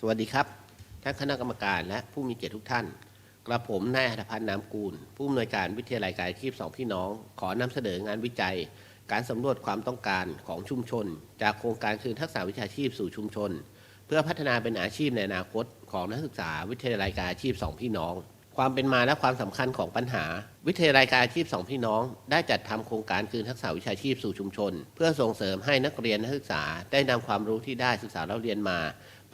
สวัสดีครับท่านคณะกรรมการและผู้มีเกียรติทุกท่าน กระผมนายหัตถพันธ์นามกูล ผู้อำนวยการวิทยาลัยการอาชีพสองพี่น้อง ขอนำเสนองานวิจัย การสำรวจความต้องการของชุมชน จากโครงการคืนทักษะวิชาชีพสู่ชุมชน เพื่อพัฒนาเป็นอาชีพในอนาคต ของนักศึกษาวิทยาลัยการอาชีพสองพี่น้อง ความเป็นมาและความสำคัญของปัญหา วิทยาลัยการอาชีพสองพี่น้อง ได้จัดทำโครงการคืนทักษะวิชาชีพสู่ชุมชน เพื่อส่งเสริมให้นักเรียนนักศึกษาได้นำความรู้ที่ได้ศึกษาเราเรียนมา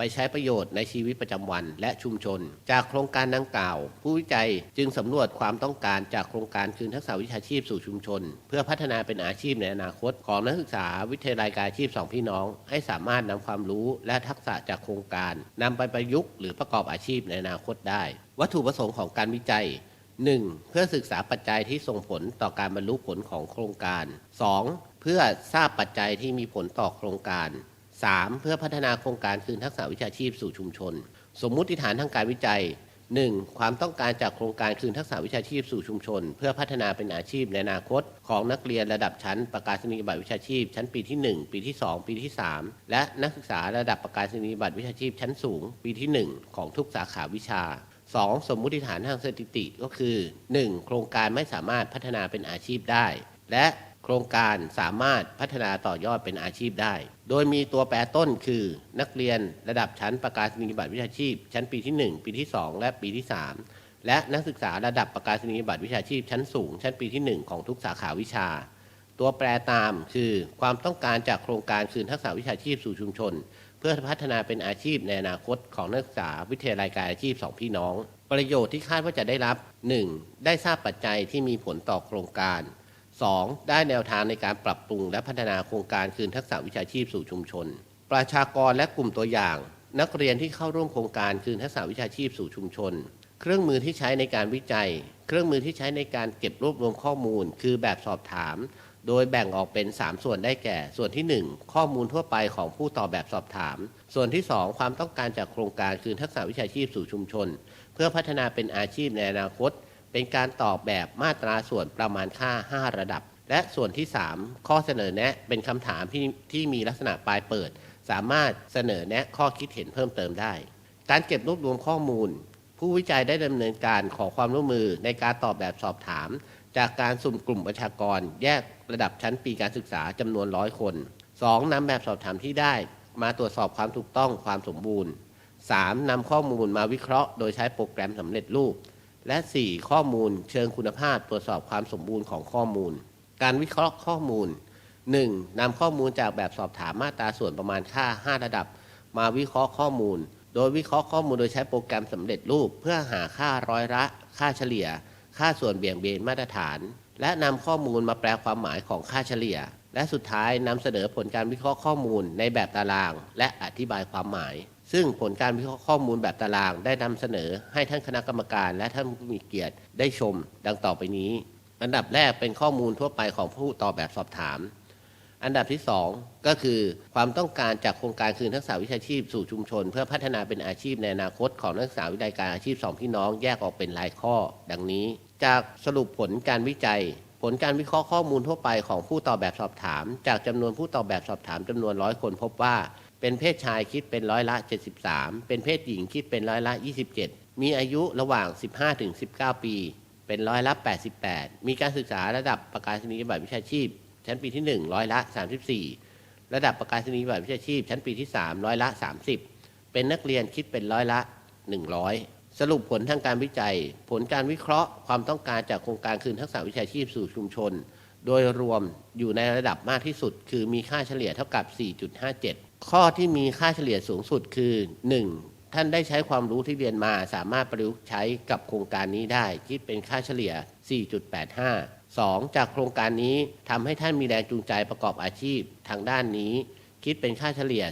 ไปใช้ประโยชน์ในชีวิตประจำวันและชุมชน จากโครงการดังกล่าว ผู้วิจัยจึงสำรวจความต้องการจากโครงการคืนทักษะวิชาชีพสู่ชุมชน เพื่อพัฒนาเป็นอาชีพในอนาคต ของนักศึกษาวิทยาลัยการอาชีพสองพี่น้อง ให้สามารถนำความรู้และทักษะจากโครงการนำไปประยุกต์หรือประกอบอาชีพในอนาคตได้ วัตถุประสงค์ของการวิจัย 1. เพื่อศึกษาปัจจัยที่ส่งผลต่อการบรรลุผลของโครงการ 2. เพื่อทราบปัจจัยที่มีผลต่อโครงการ 3. เพื่อพัฒนาโครงการคืนทักษะวิชาชีพสู่ชุมชน สมมุติฐานทางการวิจัย 1. ความต้องการจากโครงการคืนทักษะวิชาชีพสู่ชุมชน เพื่อพัฒนาเป็นอาชีพในอนาคต ของนักเรียนระดับชั้นประกาศนียบัตรวิชาชีพ ชั้นปีที่ 1 ปีที่ 2 ปีที่ 3 และนักศึกษาระดับประกาศนียบัตรวิชาชีพชั้นสูง ปีที่ 1 ของทุกสาขาวิชา 2. สมมุติฐานทางสถิติก็คือ 1. โครงการไม่สามารถพัฒนาเป็นอาชีพได้ และ โครงการสามารถพัฒนาต่อยอดเป็นอาชีพได้ โดยมีตัวแปรต้นคือ นักเรียนระดับชั้นประกาศนียบัตรวิชาชีพ ชั้นปีที่ 1 ปีที่ 2 และปีที่ 3 และนักศึกษาระดับประกาศนียบัตรวิชาชีพ ชั้นสูง ชั้นปีที่ 1 ของทุกสาขาวิชา ตัวแปรตามคือ ความต้องการจากโครงการคืนทักษะวิชาชีพสู่ชุมชน เพื่อพัฒนาเป็นอาชีพในอนาคตของนักศึกษาวิทยาลัยการอาชีพสองพี่น้อง ประโยชน์ที่คาดว่าจะได้รับ 1. ได้ทราบปัจจัยที่มีผลต่อโครงการ 2. ได้แนวทางในการปรับปรุงและพัฒนาโครงการคืนทักษะวิชาชีพสู่ชุมชน ประชากรและกลุ่มตัวอย่าง นักเรียนที่เข้าร่วมโครงการคืนทักษะวิชาชีพสู่ชุมชน เครื่องมือที่ใช้ในการวิจัย เครื่องมือที่ใช้ในการเก็บรวบรวมข้อมูล คือแบบสอบถาม โดยแบ่งออกเป็น 3 ส่วนได้แก่ ส่วนที่ 1 ข้อมูลทั่วไปของผู้ตอบแบบสอบถาม ส่วนที่ 2 ความต้องการจากโครงการคืนทักษะวิชาชีพสู่ชุมชน เพื่อพัฒนาเป็นอาชีพในอนาคต เป็นการตอบแบบมาตราส่วนประมาณค่า 5 ระดับ และส่วนที่ 3 ข้อเสนอแนะเป็นคำถามที่ที่มีลักษณะปลายเปิด สามารถเสนอแนะข้อคิดเห็นเพิ่มเติมได้ การเก็บรวบรวมข้อมูล ผู้วิจัยได้ดำเนินการขอความร่วมมือในการตอบแบบสอบถาม จากการสุ่มกลุ่มประชากร แยกระดับชั้นปีการศึกษาจำนวนร้อยคน 2. นำแบบสอบถามที่ได้ มาตรวจสอบความถูกต้องความสมบูรณ์ 3. นำข้อมูลมาวิเคราะห์ โดยใช้โปรแกรมสำเร็จรูป และ 4. ข้อมูลเชิงคุณภาพตรวจสอบความสมบูรณ์ของข้อมูล การวิเคราะห์ข้อมูล 1. นำข้อมูลจากแบบสอบถามมาตราส่วนประมาณค่า 5 ระดับ มาวิเคราะห์ข้อมูล โดยวิเคราะห์ข้อมูลโดยใช้โปรแกรมสำเร็จรูป เพื่อหาค่าร้อยละ ค่าเฉลี่ย ค่าส่วนเบี่ยงเบนมาตรฐาน และนำข้อมูลมาแปลความหมายของค่าเฉลี่ย และสุดท้ายนำเสนอผลการวิเคราะห์ข้อมูลในแบบตาราง และอธิบายความหมาย ซึ่งผลการวิเคราะห์ข้อมูลแบบตารางได้นำเสนอให้ท่านคณะกรรมการ และท่านผู้มีเกียรติได้ชม ดังต่อไปนี้ อันดับแรกเป็นข้อมูลทั่วไปของผู้ตอบแบบสอบถาม อันดับที่ 2 ก็คือความต้องการจากโครงการคืนทักษะวิชาชีพสู่ชุมชน เพื่อพัฒนาเป็นอาชีพในอนาคตของนักศึกษาวิทยาการอาชีพสองพี่น้องแยกออกเป็นรายข้อ ดังนี้ จากสรุปผลการวิจัยผลการวิเคราะห์ข้อมูลทั่วไปของผู้ตอบแบบสอบถาม จากจำนวนผู้ตอบแบบสอบถามจำนวนร้อยคนพบว่า เป็นเพศชายคิดเป็นร้อยละ 73 เป็นเพศหญิงคิดเป็นร้อยละ 27 มีอายุระหว่าง 15-19 ปี เป็นร้อยละ 88 มีการศึกษาระดับประกาศนียบัตรวิชาชีพ ชั้นปีที่ 1 ร้อยละ 34 ระดับประกาศนียบัตรวิชาชีพ ชั้นปีที่ 3 ร้อยละ 30 เป็นนักเรียนคิดเป็นร้อยละ 100 สรุปผลทางการวิจัย ผลการวิเคราะห์ความต้องการจากโครงการคืนทักษะวิชาชีพสู่ชุมชน โดยรวมอยู่ในระดับมากที่สุด คือมีค่าเฉลี่ยเท่ากับ 4.57 ข้อที่มีค่าเฉลี่ยสูงสุดคือ 1. ท่านได้ใช้ความรู้ที่เรียนมาสามารถประยุกต์ใช้กับโครงการนี้ได้คิดเป็นค่าเฉลี่ย 4.85 2. จากโครงการนี้ทำให้ท่านมีแรงจูงใจประกอบอาชีพทางด้านนี้ คิดเป็นค่าเฉลี่ย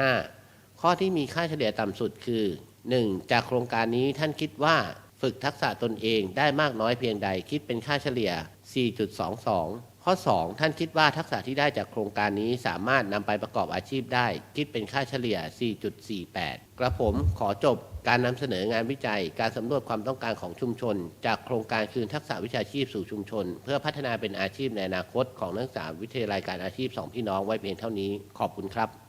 4.75 ข้อที่มีค่าเฉลี่ยต่ำสุดคือ 1. จากโครงการนี้ท่านคิดว่าฝึกทักษะตนเองได้มากน้อยเพียงใดคิดเป็นค่าเฉลี่ย 4.22 ข้อ 2 ท่านคิดว่าทักษะที่ได้จากโครงการนี้สามารถนำไปประกอบอาชีพได้ คิดเป็นค่าเฉลี่ย 4.48 กระผมขอจบการนำเสนองานวิจัย การสำรวจความต้องการของชุมชน จากโครงการคืนทักษะวิชาชีพสู่ชุมชน เพื่อพัฒนาเป็นอาชีพในอนาคตของนักศึกษาวิทยาลัยการอาชีพสองพี่น้องไว้เพียงเท่านี้ ขอบคุณครับ